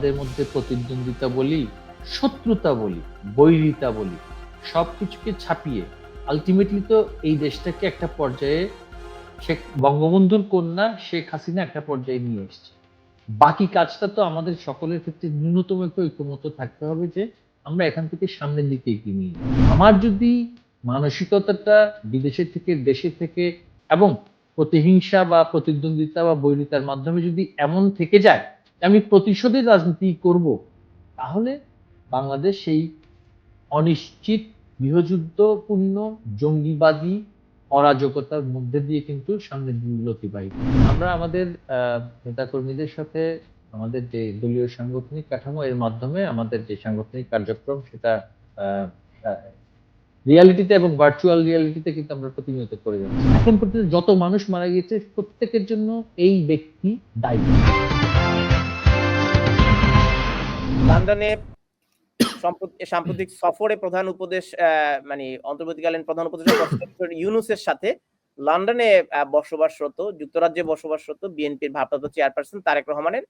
আমাদের মধ্যে প্রতিদ্বন্দ্বিতা বলি, শত্রুতা বলি, বৈরিতা বলি, সবকিছুকে ছাপিয়ে আলটিমেটলি তো এই দেশটাকে একটা পর্যায়ে শেখ বঙ্গবন্ধুর কন্যা শেখ হাসিনা একটা পর্যায়ে নিয়ে এসছে বাকি কাজটা তো আমাদের সকলের ক্ষেত্রে ন্যূনতম একটু ঐক্যমত থাকতে হবে যে আমরা এখান থেকে সামনের দিকে এগিয়ে নিয়ে যাই। আমার যদি মানসিকতাটা বিদেশের থেকে, দেশে থেকে এবং প্রতিহিংসা বা প্রতিদ্বন্দ্বিতা বা বৈরিতার মাধ্যমে যদি এমন থেকে যায় আমি প্রতিশোধের রাজনীতি করব, তাহলে বাংলাদেশ সেই অনিশ্চিত গৃহযুদ্ধপূর্ণ জঙ্গিবাদী, অরাজকতার মধ্যে দিয়ে কিন্তু সামনের দিনগুলো অতিবাহিত। আমরা আমাদের নেতাকর্মীদের সাথে আমাদের যে দলীয় সাংগঠনিক কাঠামো, এর মাধ্যমে আমাদের যে সাংগঠনিক কার্যক্রম, সেটা রিয়ালিটিতে এবং ভার্চুয়াল রিয়ালিটিতে কিন্তু আমরা প্রতিনিয়ত করে যাচ্ছি। এখন পর্যন্ত যত মানুষ মারা গিয়েছে, প্রত্যেকের জন্য এই ব্যক্তি দায়ী। লন্ডনে সাম্প্রতিক সফরে প্রধান উপদেশ মানে অন্তর্বর্তীকালীন প্রধান উপদেষ্টা ইউনুসের সাথে লন্ডনে বসবাসরত, যুক্তরাজ্যে বসবাসরত বিএনপির ভারপ্রাপ্ত চেয়ারপারসন তারেক রহমানের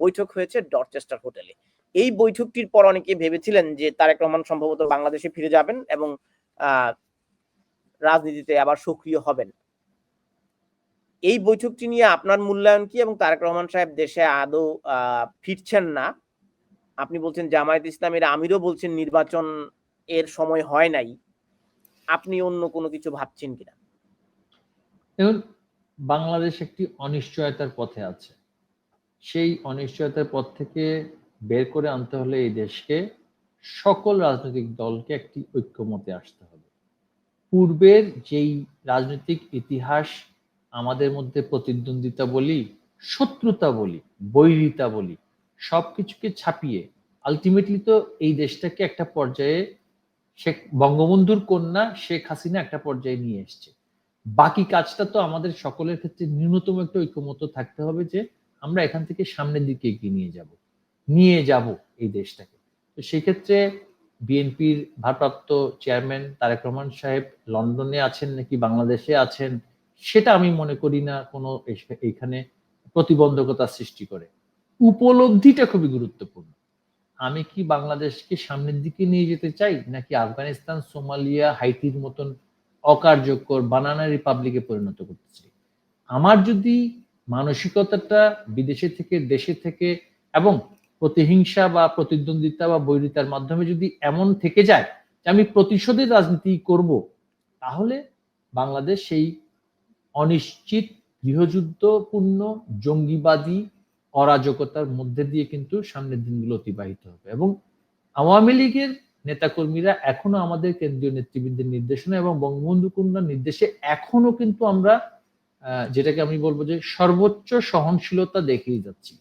বৈঠক হয়েছে ডরচেস্টার হোটেলে। এই বৈঠকটির পর অনেকে ভেবেছিলেন যে তারেক রহমান সম্ভবত বাংলাদেশে ফিরে যাবেন এবং রাজনীতিতে আবার সক্রিয় হবেন। এই বৈঠকটি নিয়ে আপনার মূল্যায়ন কি এবং তারেক রহমান সাহেব দেশে আদৌ ফিরছেন না? আপনি বলছেন জামায়াত ইসলামের আমিরও বলছেন নির্বাচন এর সময় হয় নাই। আপনি অন্য কোনো কিছু ভাবছেন কিনা? দেখুন, বাংলাদেশ একটি অনিশ্চয়তার পথে আছে। সেই অনিশ্চয়তার পথ থেকে বের করে আনতে হলে এই দেশকে সকল রাজনৈতিক দলকে একটি ঐক্যমতে আসতে হবে। পূর্বের যেই রাজনৈতিক ইতিহাস, আমাদের মধ্যে প্রতিদ্বন্দ্বিতা বলি, শত্রুতা বলি, বৈরিতা বলি সবকিছুকে ছাপিয়ে আলটিমেটলি তো এই দেশটাকে একটা পর্যায়ে শেখ, বঙ্গবন্ধুর কন্যা শেখ হাসিনা একটা পর্যায়ে নিয়ে এসছে। বাকি কাজটা তো আমাদের সকলের ক্ষেত্রে ন্যূনতম একটা ঐক্যমত থাকতে হবে যে আমরা এখান থেকে সামনের দিকে এগিয়ে নিয়ে যাব নিয়ে যাব এই দেশটাকে। তো সেক্ষেত্রে বিএনপির ভারপ্রাপ্ত চেয়ারম্যান তারেক রহমান সাহেব লন্ডনে আছেন নাকি বাংলাদেশে আছেন, সেটা আমি মনে করি না কোনো এখানে প্রতিবন্ধকতা সৃষ্টি করে। উপলব্ধিটা খুবই গুরুত্বপূর্ণ। আমি কি বাংলাদেশকে সামনের দিকে নিয়ে যেতে চাই, নাকি আফগানিস্তান, সোমালিয়া, হাইতির মতন অকার্যকর বানানা রিপাবলিকে পরিণত করতে চাই? আমার যদি মানসিকতাটা বিদেশে থেকে, দেশে থেকে এবং প্রতিহিংসা বা প্রতিদ্বন্দ্বিতা বা বৈরিতার মাধ্যমে যদি এমন থেকে যায় যে আমি প্রতিশোধের রাজনীতি করব, তাহলে বাংলাদেশ সেই অনিশ্চিত, গৃহযুদ্ধপূর্ণ, জঙ্গিবাদী অরাজকতার মধ্যে দিয়ে কিন্তু সামনের দিনগুলো অতিবাহিত হবে। এবং আওয়ামী লীগের নেতাকর্মীরা এখনও আমাদের কেন্দ্রীয় নেতৃবৃন্দের নির্দেশনা এবং বঙ্গবন্ধু কন্যার নির্দেশে এখনও কিন্তু আমরা যেটাকে আমি বলব যে সর্বোচ্চ সহনশীলতা দেখিয়ে যাচ্ছি।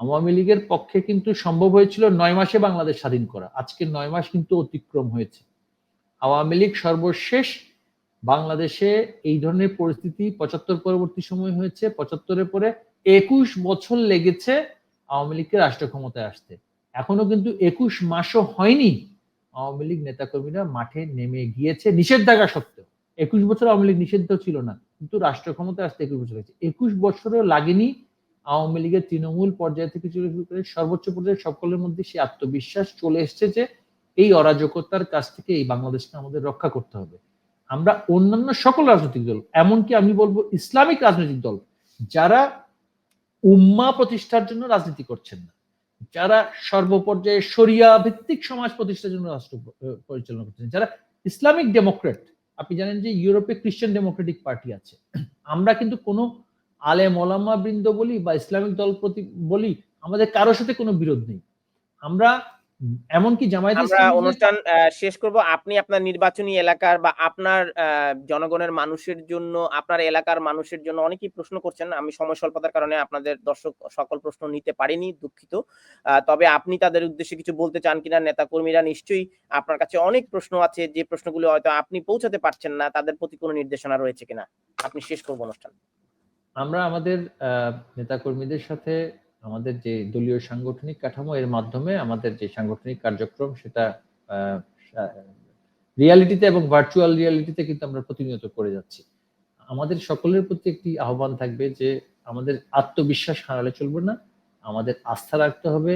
আওয়ামী লীগের পক্ষে কিন্তু সম্ভব হয়েছিল নয় মাসে বাংলাদেশ স্বাধীন করা। আজকে নয় মাস কিন্তু অতিক্রম হয়েছে। আওয়ামী লীগ সর্বশেষ বাংলাদেশে এই ধরনের পরিস্থিতি পঁচাত্তর পরবর্তী সময় হয়েছে। পঁচাত্তরের পরে একুশ বছর লেগেছে আওয়ামী লীগকে রাষ্ট্র ক্ষমতায় আসতে। এখনও কিন্তু একুশ মাসও হয়নি আওয়ামী লীগ নেতাকর্মীরা মাঠে নেমে গিয়েছে নিষেধাজ্ঞা সত্ত্বেও। একুশ বছর আওয়ামী লীগ নিষিদ্ধ ছিল না, কিন্তু রাষ্ট্র ক্ষমতায় আসতে একুশ বছর হয়েছে একুশ বছরও লাগেনি আওয়ামী লীগের তৃণমূল পর্যায় থেকে শুরু করে সর্বোচ্চ পর্যায়ে সকলের মধ্যে সেই আত্মবিশ্বাস চলে এসছে যে এই অরাজকতার কাছ থেকে এই বাংলাদেশকে আমাদের রক্ষা করতে হবে। আমরা অন্যান্য সকল রাজনৈতিক দল, এমনকি আমি বলব ইসলামিক রাজনৈতিক দল, যারা উম্মা প্রতিষ্ঠার জন্য রাজনীতি করছেন না। যারা সর্বপর্যায়ে সরিয়া ভিত্তিক সমাজ প্রতিষ্ঠার জন্য রাষ্ট্র পরিচালনা করছেন, যারা ইসলামিক ডেমোক্রেট, আপনি জানেন যে ইউরোপে খ্রিস্টান ডেমোক্রেটিক পার্টি আছে। আমরা কিন্তু কোনো আলে মলামা বৃন্দ বলি বা ইসলামিক দল প্রতি বলি, আমাদের কারোর সাথে কোনো বিরোধ নেই। আমরা এমনকি জামায়াত আমরা অনুষ্ঠান শেষ করব। আপনি আপনার নির্বাচনী এলাকার বা আপনার জনগণের মানুষের জন্য আপনার এলাকার মানুষের জন্য অনেকেই প্রশ্ন করছেন। আমি সময় স্বল্পতার কারণে আপনাদের দর্শক সকল প্রশ্ন নিতে পারিনি দুঃখিত। তবে আপনি তাদের উদ্দেশ্যে কিছু বলতে চান কিনা নেতা কর্মীরা নিশ্চয়ই আপনার কাছে অনেক প্রশ্ন আছে। যে প্রশ্নগুলো হয়তো আপনি পৌঁছাতে পারছেন না তাদের প্রতি কোনো নির্দেশনা রয়েছে কিনা? আপনি শেষ করব অনুষ্ঠান। আমরা আমাদের আহ, নেতাকর্মীদের সাথে আমাদের যে দলীয় সাংগঠনিক কাঠামো, এর মাধ্যমে আমাদের যে সাংগঠনিক কার্যক্রম, সেটা রিয়ালিটিতে এবং ভার্চুয়াল রিয়ালিটিতে কিন্তু আমরা প্রতিনিয়ত করে যাচ্ছি। আমাদের সকলের প্রতি একটি আহ্বান থাকবে যে আমাদের আত্মবিশ্বাস হারালে চলবে না, আমাদের আস্থা রাখতে হবে,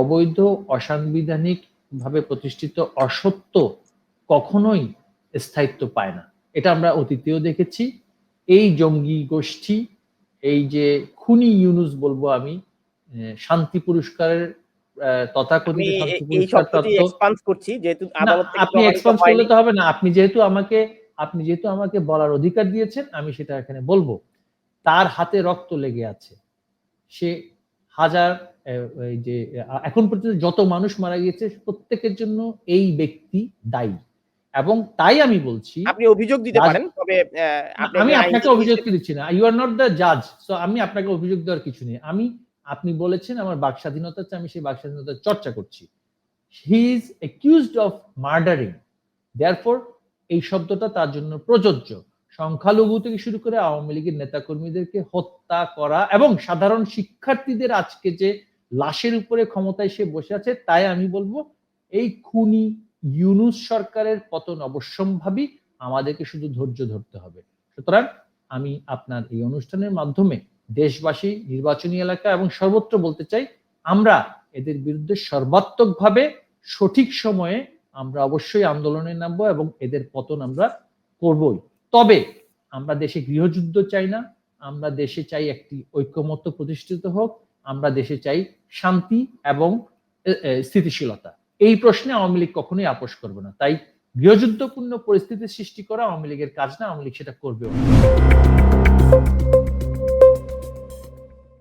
অবৈধ অসাংবিধানিক ভাবে প্রতিষ্ঠিত, অসত্য কখনোই স্থায়িত্ব পায় না। এটা আমরা অতীতেও দেখেছি। এই জঙ্গি গোষ্ঠী, এই যে খুনি ইউনুস বলব আমি শান্তি পুরস্কারের তথাকথিত শান্তি পুরস্কার প্রাপ্ত করছি যেহেতু আদালত আপনি এক্সপান্স করলে তো হবে না। আপনি যেহেতু আমাকে আপনি যেহেতু আমাকে বলার অধিকার দিয়েছেন আমি সেটা এখানে বলব। তার হাতে রক্ত লেগে আছে। সে হাজার যে এখন পর্যন্ত যত মানুষ মারা গিয়েছে প্রত্যেকের জন্য এই ব্যক্তি দায়ী। এবং তাই আমি বলছি আপনি অভিযোগ দিতে পারেন তবে আমি আপনাকে অভিযোগ দিচ্ছি না। ইউ আর নট দ্য জাজ সো আমি আপনাকে অভিযোগ দেওয়ার কিছু নেই। আমি আপনি বলেছেন আমার বাক স্বাধীনতা আমি সেই বাক স্বাধীনতার চর্চা করছি। He is accused of murdering therefore এই শব্দটা তার জন্য প্রযোজ্য। সংখ্যালঘু থেকে শুরু করে আওয়ামী লীগের নেতাকর্মীদেরকে হত্যা করা এবং সাধারণ শিক্ষার্থীদের আজকে যে লাশের উপরে ক্ষমতায় সে বসে আছে, তাই আমি বলব, এই খুনি ইউনুস সরকারের পতন অবশ্যম্ভাবী আমাদেরকে শুধু ধৈর্য ধরতে হবে। সুতরাং আমি আপনার এই অনুষ্ঠানের মাধ্যমে দেশবাসী, নির্বাচনী এলাকা এবং সর্বত্র বলতে চাই, আমরা এদের বিরুদ্ধে সর্বাত্মকভাবে সঠিক সময়ে আমরা অবশ্যই আন্দোলনে নামবো এবং এদের পতন আমরা করবই। তবে আমরা দেশে গৃহযুদ্ধ চাই না, আমরা দেশে চাই একটি ঐক্যমত্য প্রতিষ্ঠিত হোক, আমরা দেশে চাই শান্তি এবং স্থিতিশীলতা। এই প্রশ্নে আওয়ামী লীগ কখনোই আপোষ করবে না। তাই গৃহযুদ্ধপূর্ণ পরিস্থিতি সৃষ্টি করা আওয়ামী লীগের কাজ না, আওয়ামী লীগ সেটা করবেও না।